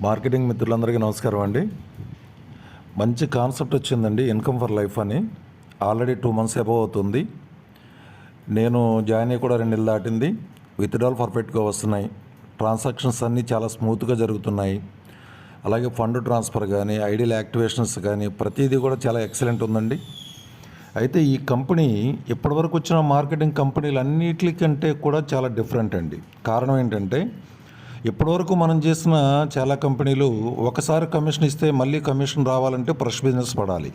Marketing మిత్రులందరికీ నమస్కారం అండి. మంచి కాన్సెప్ట్ వచ్చిందండి ఇన్కమ్ ఫర్ లైఫ్ అని. ఆల్రెడీ టూ మంత్స్ అబవ్ అవుతుంది. నేను జాయిన్ అయ్యి కూడా రెండు నెలలు దాటింది. విత్డ్రాల్ పర్ఫెక్ట్గా వస్తున్నాయి. ట్రాన్సాక్షన్స్ అన్నీ చాలా స్మూత్గా జరుగుతున్నాయి. అలాగే ఫండ్ ట్రాన్స్ఫర్ కానీ ఐడియల్ యాక్టివేషన్స్ కానీ ప్రతిదీ కూడా చాలా ఎక్సలెంట్ ఉందండి. అయితే ఈ కంపెనీ ఇప్పటివరకు వచ్చిన మార్కెటింగ్ కంపెనీలు అన్నిటికంటే కూడా చాలా డిఫరెంట్ అండి. కారణం ఏంటంటే ఇప్పటివరకు మనం చేసిన చాలా కంపెనీలు ఒకసారి కమిషన్ ఇస్తే మళ్ళీ కమిషన్ రావాలంటే ఫ్రెష్ బిజినెస్ పడాలి.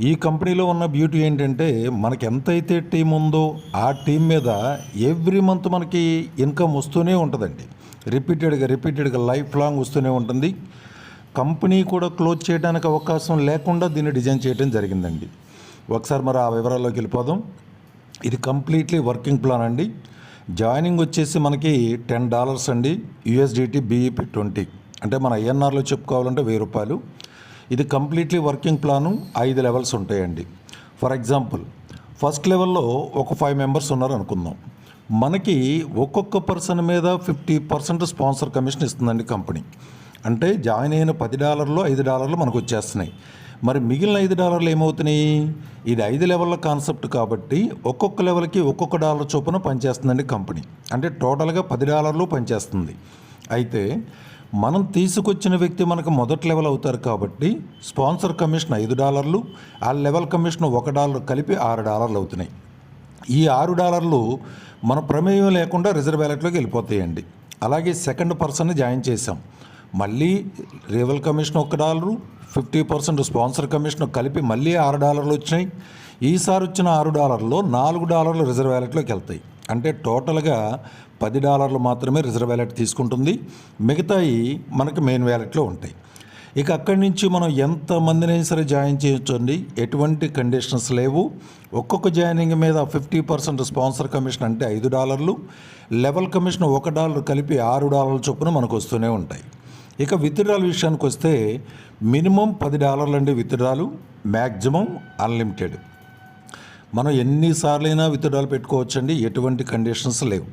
ఈ కంపెనీలో ఉన్న బ్యూటీ ఏంటంటే మనకి ఎంతైతే టీం ఉందో ఆ టీం మీద ఎవ్రీ మంత్ మనకి ఇన్కమ్ వస్తూనే ఉంటుందండి. రిపీటెడ్గా రిపీటెడ్గా లైఫ్ లాంగ్ వస్తూనే ఉంటుంది. కంపెనీ కూడా క్లోజ్ చేయడానికి అవకాశం లేకుండా దీన్ని డిజైన్ చేయడం జరిగిందండి. ఒకసారి మరి ఆ వివరాల్లోకి వెళ్ళిపోదాం. ఇది కంప్లీట్లీ వర్కింగ్ ప్లాన్ అండి. జాయినింగ్ వచ్చేసి మనకి టెన్ డాలర్స్ అండి యూఎస్డిటీ బీఈపీ ట్వంటీ. అంటే మన ఐఎన్ఆర్లో చెప్పుకోవాలంటే వెయ్యి రూపాయలు. ఇది కంప్లీట్లీ వర్కింగ్ ప్లాను ఐదు లెవెల్స్ ఉంటాయండి. ఫర్ ఎగ్జాంపుల్ ఫస్ట్ లెవెల్లో ఒక ఫైవ్ మెంబర్స్ ఉన్నారు అనుకుందాం మనకి ఒక్కొక్క పర్సన్ మీద ఫిఫ్టీ పర్సెంట్ స్పాన్సర్ కమిషన్ ఇస్తుందండి కంపెనీ. అంటే జాయిన్ అయిన పది డాలర్లు ఐదు డాలర్లు మనకు వచ్చేస్తున్నాయి. మరి మిగిలిన ఐదు డాలర్లు ఏమవుతున్నాయి? ఇది ఐదు లెవెల్ల కాన్సెప్ట్ కాబట్టి ఒక్కొక్క లెవెల్కి ఒక్కొక్క డాలర్ చొప్పున పనిచేస్తుందండి కంపెనీ. అంటే టోటల్గా పది డాలర్లు పనిచేస్తుంది. అయితే మనం తీసుకొచ్చిన వ్యక్తి మనకు మొదటి లెవెల్ అవుతారు కాబట్టి స్పాన్సర్ కమిషన్ ఐదు డాలర్లు ఆ లెవెల్ కమిషన్ ఒక డాలర్ కలిపి ఆరు డాలర్లు అవుతున్నాయి. ఈ ఆరు డాలర్లు మన ప్రమేయం లేకుండా రిజర్వ్ వ్యాలెట్లోకి వెళ్ళిపోతాయండి. అలాగే సెకండ్ పర్సన్ని జాయిన్ చేసాం మళ్ళీ రేవల్ కమిషన్ ఒక dollar fifty percent sponsor commission కలిపి మళ్ళీ ఆరు డాలర్లు వచ్చినాయి. ఈసారి వచ్చిన ఆరు డాలర్లో నాలుగు డాలర్లు రిజర్వ్ వ్యాలెట్లోకి వెళ్తాయి. అంటే టోటల్గా పది డాలర్లు మాత్రమే రిజర్వ్ వ్యాలెట్ తీసుకుంటుంది. మిగతాయి మనకి మెయిన్ వ్యాలెట్లో ఉంటాయి. ఇక అక్కడి నుంచి మనం ఎంతమందినైనా సరే జాయిన్ చేయొచ్చండి ఎటువంటి కండిషన్స్ లేవు. ఒక్కొక్క జాయినింగ్ మీద ఫిఫ్టీ పర్సెంట్ స్పాన్సర్ కమిషన్ అంటే ఐదు డాలర్లు. లెవెల్ కమిషన్ ఒక డాలర్ కలిపి ఆరు డాలర్ల చొప్పున మనకు వస్తూనే ఉంటాయి. ఇక విత్డ్రాల్ విషయానికి వస్తే మినిమం పది డాలర్లు అండి విత్డ్రాలు మ్యాక్సిమం అన్లిమిటెడ్. మనం ఎన్నిసార్లైనా విత్డ్రాలు పెట్టుకోవచ్చండి ఎటువంటి కండిషన్స్ లేవు.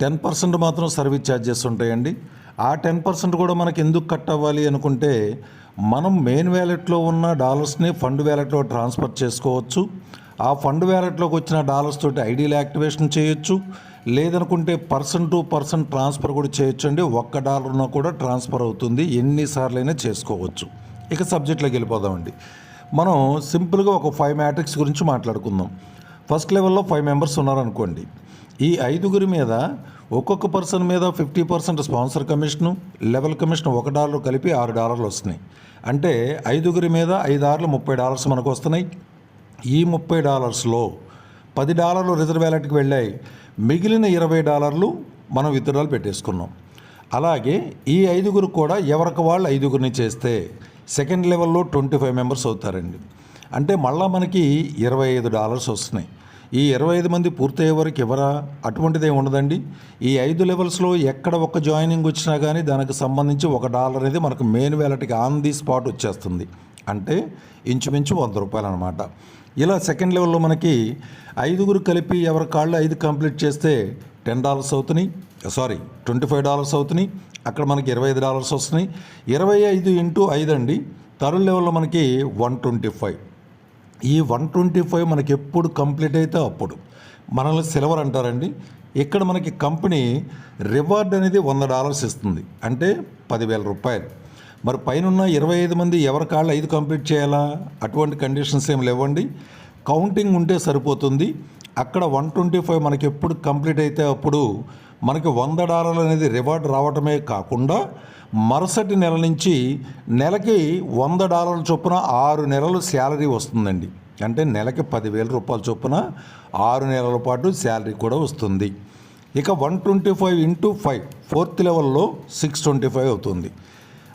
టెన్ పర్సెంట్ మాత్రం సర్వీస్ ఛార్జెస్ ఉంటాయండి. ఆ టెన్ పర్సెంట్ కూడా మనకి ఎందుకు కట్ అవ్వాలి అనుకుంటే మనం మెయిన్ వ్యాలెట్లో ఉన్న డాలర్స్ని ఫండ్ వ్యాలెట్లో ట్రాన్స్ఫర్ చేసుకోవచ్చు. ఆ ఫండ్ వ్యాలెట్లోకి వచ్చిన డాలర్స్ తోటి ఐడీలు యాక్టివేషన్ చేయొచ్చు. లేదనుకుంటే పర్సన్ టు పర్సన్ ట్రాన్స్ఫర్ కూడా చేయొచ్చండి. ఒక్క డాలర్న కూడా ట్రాన్స్ఫర్ అవుతుంది. ఎన్నిసార్లైనా చేసుకోవచ్చు. ఇక సబ్జెక్ట్లోకి వెళ్ళిపోదామండి. మనం సింపుల్గా ఒక ఫైవ్ మ్యాట్రిక్స్ గురించి మాట్లాడుకుందాం. ఫస్ట్ లెవెల్లో ఫైవ్ మెంబర్స్ ఉన్నారనుకోండి. ఈ ఐదుగురి మీద ఒక్కొక్క పర్సన్ మీద fifty percent sponsor commission level commission ఒక డాలర్ కలిపి ఆరు డాలర్లు వస్తున్నాయి. అంటే ఐదుగురి మీద ఐదు ఆరులు ముప్పై డాలర్స్ మనకు వస్తున్నాయి. ఈ ముప్పై డాలర్స్లో పది డాలర్లు రిజర్వ్ వ్యాలెట్కి వెళ్ళాయి. మిగిలిన ఇరవై డాలర్లు మనం విత్డ్రాలు పెట్టేసుకున్నాం. అలాగే ఈ ఐదుగురు కూడా ఎవరికి వాళ్ళు ఐదుగురిని చేస్తే సెకండ్ లెవెల్లో ట్వంటీ ఫైవ్ మెంబర్స్ అవుతారండి. అంటే మళ్ళీ మనకి ఇరవై ఐదు డాలర్స్ వస్తున్నాయి. ఈ ఇరవై ఐదు మంది పూర్తయ్యే వరకు ఎవరా? అటువంటిది ఏమి ఉండదండి. ఈ ఐదు లెవెల్స్లో ఎక్కడ ఒక జాయినింగ్ వచ్చినా కానీ దానికి సంబంధించి ఒక డాలర్ అనేది మనకు మెయిన్ వ్యాలెట్కి ఆన్ ది స్పాట్ వచ్చేస్తుంది. అంటే ఇంచుమించు వంద రూపాయలు అనమాట ఇలా సెకండ్ లెవెల్లో మనకి ఐదుగురు కలిపి ఎవరి కాళ్ళు ఐదు కంప్లీట్ చేస్తే టెన్ డాలర్స్ అవుతున్నాయి. సారీ ట్వంటీ ఫైవ్ డాలర్స్ అవుతున్నాయి. అక్కడ మనకి ఇరవై ఐదు డాలర్స్ వస్తున్నాయి. ఇరవై ఐదు ఇంటూ ఐదు అండి. థర్డ్ లెవెల్లో మనకి వన్ ట్వంటీ ఫైవ్. ఈ వన్ ట్వంటీ ఫైవ్ మనకి ఎప్పుడు కంప్లీట్ అయితే అప్పుడు. మనల్ని సిల్వర్ అంటారండి. ఇక్కడ మనకి కంపెనీ రివార్డ్ అనేది వంద డాలర్స్ ఇస్తుంది. అంటే పదివేల రూపాయలు. మరి పైన ఇరవై ఐదు మంది ఎవరి కాళ్ళు ఐదు కంప్లీట్ చేయాలా? అటువంటి కండిషన్స్ ఏమి లేవండి. కౌంటింగ్ ఉంటే సరిపోతుంది. అక్కడ వన్ ట్వంటీ ఫైవ్ మనకి ఎప్పుడు కంప్లీట్ అయితే అప్పుడు మనకి వంద డాలర్లు అనేది రివార్డ్ రావటమే కాకుండా మరుసటి నెల నుంచి నెలకి వంద డాలర్ల చొప్పున ఆరు నెలలు శాలరీ వస్తుందండి. అంటే నెలకి పదివేల రూపాయల చొప్పున ఆరు నెలల పాటు శాలరీ కూడా వస్తుంది. ఇక one twenty five into five fourth లెవెల్లో సిక్స్ ట్వంటీ ఫైవ్ అవుతుంది.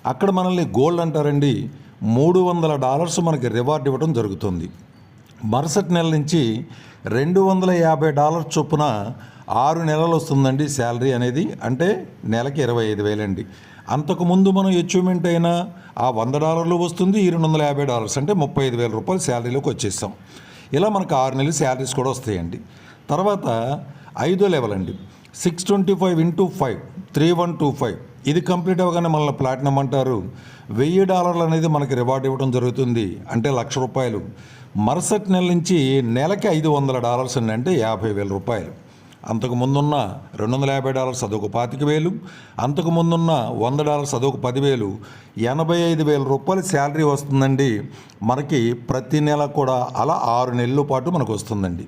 అక్కడ మనల్ని గోల్డ్ అంటారండి. మూడు వందల డాలర్స్ మనకి రివార్డ్ ఇవ్వడం జరుగుతుంది. మరుసటి నెల నుంచి రెండు వందల యాభై డాలర్ చొప్పున ఆరు నెలలు వస్తుందండి శాలరీ అనేది. అంటే నెలకి ఇరవై ఐదు వేలండి. అంతకుముందు మనం అచీవ్మెంట్ అయినా ఆ వంద డాలర్లు వస్తుంది ఈ రెండు వందల యాభై డాలర్స్ అంటే ముప్పై ఐదు వేల రూపాయలు శాలరీలోకి వచ్చేస్తాం. ఇలా మనకు ఆరు నెలలు శాలరీస్ కూడా వస్తాయండి. తర్వాత ఐదో లెవెల్ అండి. Six twenty five into five three one two five. ఇది కంప్లీట్ అవ్వగానే మనల్ని ప్లాటినం అంటారు. వెయ్యి డాలర్లు అనేది మనకి రివార్డ్ ఇవ్వడం జరుగుతుంది. అంటే లక్ష రూపాయలు. మరుసటి నెల నుంచి నెలకి ఐదు వందల డాలర్స్ అండి. అంటే యాభై వేల రూపాయలు. అంతకు ముందున్న రెండు వందల యాభై డాలర్స్ అదొక పాతిక వేలు. అంతకు ముందున్న వంద డాలర్స్ అదొక పదివేలు ఎనభై ఐదు వేల రూపాయలు శాలరీ వస్తుందండి. మనకి ప్రతి నెల కూడా అలా ఆరు నెలల పాటు మనకు వస్తుందండి.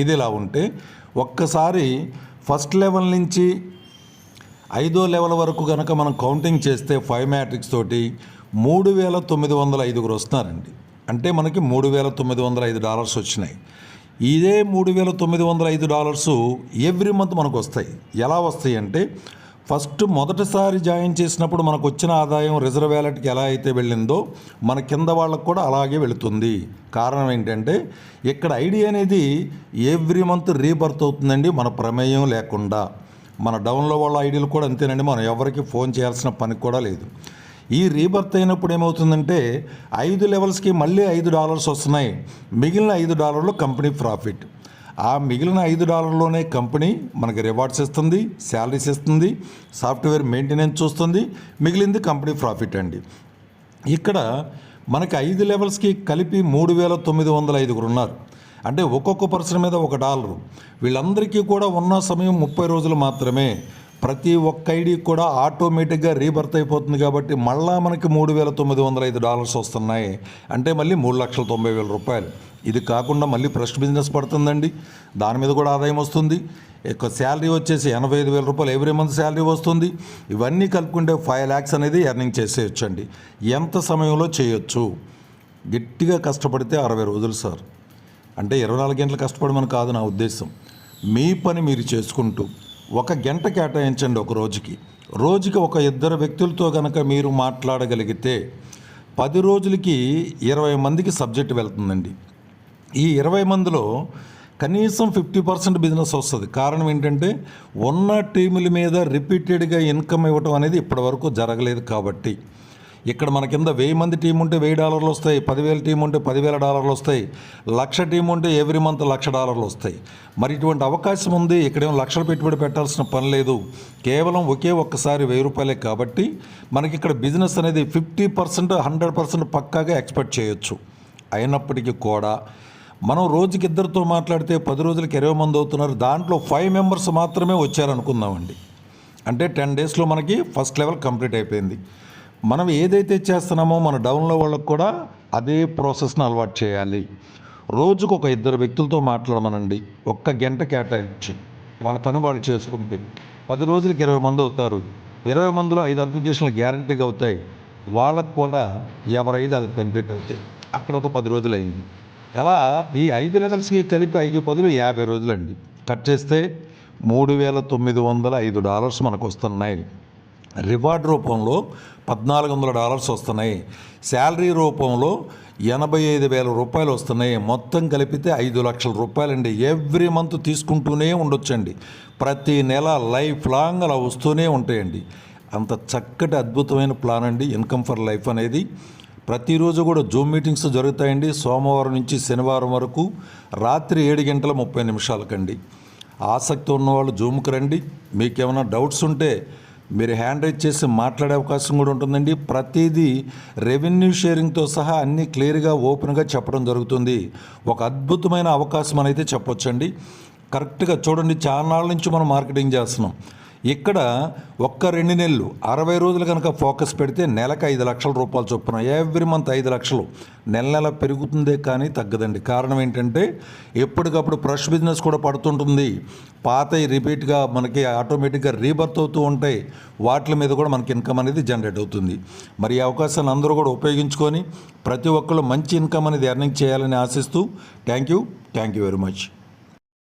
ఇది ఇలా ఉంటే ఒక్కసారి ఫస్ట్ లెవెల్ నుంచి ఐదో లెవెల్ వరకు కనుక మనం కౌంటింగ్ చేస్తే ఫైవ్ మ్యాట్రిక్స్ తోటి మూడు వేల తొమ్మిది వందల ఐదుగురు వస్తున్నారండి. అంటే మనకి మూడు వేల తొమ్మిది వందల ఐదు డాలర్స్ వచ్చినాయి. ఇదే మూడు వేల తొమ్మిది వందల ఐదు డాలర్స్ ఎవ్రీ మంత్ మనకు వస్తాయి. ఎలా వస్తాయి అంటే ఫస్ట్ మొదటిసారి జాయిన్ చేసినప్పుడు మనకు వచ్చిన ఆదాయం రిజర్వ్ వ్యాలెట్కి ఎలా అయితే వెళ్ళిందో మన కింద వాళ్ళకు కూడా అలాగే వెళుతుంది. కారణం ఏంటంటే ఇక్కడ ఐడి అనేది ఎవ్రీ మంత్ రీబర్త్ అవుతుందండి మన ప్రమేయం లేకుండా. మన డౌన్లో వాళ్ళ ఐడీలు కూడా అంతేనండి. మనం ఎవరికి ఫోన్ చేయాల్సిన పని కూడా లేదు. ఈ రీబర్త్ అయినప్పుడు ఏమవుతుందంటే ఐదు లెవెల్స్కి మళ్ళీ ఐదు డాలర్స్ వస్తున్నాయి. మిగిలిన ఐదు డాలర్లు కంపెనీ ప్రాఫిట్. ఆ మిగిలిన ఐదు డాలర్లోనే కంపెనీ మనకి రివార్డ్స్ ఇస్తుంది శాలరీస్ ఇస్తుంది సాఫ్ట్వేర్ మెయింటెనెన్స్ చూస్తుంది మిగిలింది కంపెనీ ప్రాఫిట్ అండి. ఇక్కడ మనకి ఐదు లెవెల్స్కి కలిపి మూడు వేల తొమ్మిది వందల ఐదుగురు ఉన్నారు. అంటే ఒక్కొక్క పర్సన్ మీద ఒక డాలరు. వీళ్ళందరికీ కూడా ఉన్న సమయం ముప్పై రోజులు మాత్రమే. ప్రతి ఒక్క ఐడి కూడా ఆటోమేటిక్గా రీబర్త్ అయిపోతుంది కాబట్టి మళ్ళా మనకి మూడు వేల తొమ్మిది వందల ఐదు డాలర్స్ వస్తున్నాయి. అంటే మళ్ళీ మూడు లక్షల తొంభై వేల రూపాయలు. ఇది కాకుండా మళ్ళీ ఫ్రెష్ బిజినెస్ పడుతుందండి. దాని మీద కూడా ఆదాయం వస్తుంది. ఎక్కువ శాలరీ వచ్చేసి ఎనభై ఐదు వేల రూపాయలు ఎవ్రీ మంత్ శాలరీ వస్తుంది. ఇవన్నీ కలుపుకుంటే ఫైవ్ ల్యాక్స్ అనేది ఎర్నింగ్ చేసేయచ్చు అండి ఎంత సమయంలో చేయొచ్చు? గట్టిగా కష్టపడితే అరవై రోజులు సార్. అంటే ఇరవై నాలుగు గంటలు కష్టపడమని కాదు నా ఉద్దేశం. మీ పని మీరు చేసుకుంటూ ఒక గంట కేటాయించండి ఒక రోజుకి. రోజుకి ఒక ఇద్దరు వ్యక్తులతో కనుక మీరు మాట్లాడగలిగితే పది రోజులకి ఇరవై మందికి సబ్జెక్ట్ వెళ్తుందండి. ఈ ఇరవై మందిలో కనీసం ఫిఫ్టీ పర్సెంట్ బిజినెస్ వస్తుంది. కారణం ఏంటంటే ఉన్న టీముల మీద రిపీటెడ్గా ఇన్కమ్ ఇవ్వటం అనేది ఇప్పటివరకు జరగలేదు కాబట్టి. ఇక్కడ మన కింద వెయ్యి మంది టీం ఉంటే వెయ్యి డాలర్లు వస్తాయి పదివేల టీం ఉంటే పదివేల డాలర్లు వస్తాయి లక్ష టీం ఉంటే ఎవ్రీ మంత్ లక్ష డాలర్లు వస్తాయి. మరి ఇటువంటి అవకాశం ఉంది ఇక్కడేమో లక్షల పెట్టుబడి పెట్టాల్సిన పని లేదు. కేవలం ఒకే ఒక్కసారి వెయ్యి రూపాయలే కాబట్టి మనకి ఇక్కడ బిజినెస్ అనేది ఫిఫ్టీ పర్సెంట్ హండ్రెడ్ పర్సెంట్ పక్కాగా ఎక్స్పెక్ట్ చేయొచ్చు. అయినప్పటికీ కూడా మనం రోజుకి ఇద్దరితో మాట్లాడితే పది రోజులకి ఇరవై మంది అవుతున్నారు దాంట్లో ఫైవ్ మెంబర్స్ మాత్రమే వచ్చారనుకుందామండి. అంటే టెన్ డేస్లో మనకి ఫస్ట్ లెవెల్ కంప్లీట్ అయిపోయింది. మనం ఏదైతే చేస్తున్నామో మన డౌన్లో వాళ్ళకు కూడా అదే ప్రాసెస్ని అలవాటు చేయాలి. రోజుకు ఒక ఇద్దరు వ్యక్తులతో మాట్లాడమనండి. ఒక్క గంట కేటాయించి వాళ్ళ పని వాళ్ళు చేసుకుంటే పది రోజులకి ఇరవై మంది అవుతారు. ఇరవై మందిలో ఐదు అప్లికేషన్లు గ్యారంటీగా అవుతాయి. వాళ్ళకు కూడా ఎవరైదు అది కంప్లీట్ అవుతాయి. అక్కడ ఒక పది రోజులు అయింది. అలా ఈ ఐదు లెటర్స్కి కలిపి ఐదు పదులు యాభై రోజులండి. కట్ చేస్తే మూడు వేల తొమ్మిది వందల ఐదు డాలర్స్ మనకు వస్తున్నాయి. రివార్డ్ రూపంలో పద్నాలుగు వందల డాలర్స్ వస్తున్నాయి. శాలరీ రూపంలో ఎనభై ఐదు వేల రూపాయలు వస్తున్నాయి. మొత్తం కలిపితే ఐదు లక్షల రూపాయలండి. ఎవ్రీ మంత్ తీసుకుంటూనే ఉండొచ్చండి. ప్రతి నెల లైఫ్ లాంగ్ అలా వస్తూనే ఉంటాయండి. అంత చక్కటి అద్భుతమైన ప్లాన్ అండి. ఇన్కమ్ ఫర్ లైఫ్ అనేది. ప్రతిరోజు కూడా జూమ్ మీటింగ్స్ జరుగుతాయండి. సోమవారం నుంచి శనివారం వరకు రాత్రి ఏడు గంటల ముప్పై నిమిషాలకండి. ఆసక్తి ఉన్నవాళ్ళు జూమ్కి రండి. మీకు ఏమైనా డౌట్స్ ఉంటే మీరు హ్యాండ్ రైజ్ చేసి మాట్లాడే అవకాశం కూడా ఉంటుందండి. ప్రతిదీ రెవెన్యూ షేరింగ్తో సహా అన్నీ క్లియర్గా ఓపెన్గా చెప్పడం జరుగుతుంది. ఒక అద్భుతమైన అవకాశం అని అయితే చెప్పొచ్చండి. కరెక్ట్గా చూడండి చాలా నాళ్ళ నుంచి మనం మార్కెటింగ్ చేస్తున్నాం. ఇక్కడ ఒక్క రెండు నెలలు అరవై రోజులు కనుక ఫోకస్ పెడితే నెలకు ఐదు లక్షల రూపాయలు చొప్పున ఎవ్రీ మంత్ ఐదు లక్షలు. నెల నెల పెరుగుతుందే కానీ తగ్గదండి. కారణం ఏంటంటే ఎప్పటికప్పుడు ఫ్రెష్ బిజినెస్ కూడా పడుతుంటుంది. పాత రిపీట్గా మనకి ఆటోమేటిక్గా రీబర్త్ అవుతూ ఉంటాయి. వాటి మీద కూడా మనకి ఇన్కమ్ అనేది జనరేట్ అవుతుంది. మరి ఈ అవకాశాన్ని అందరూ కూడా ఉపయోగించుకొని ప్రతి ఒక్కళ్ళు మంచి ఇన్కమ్ అనేది ఎర్నింగ్ చేయాలని ఆశిస్తూ thank you. Thank you very much.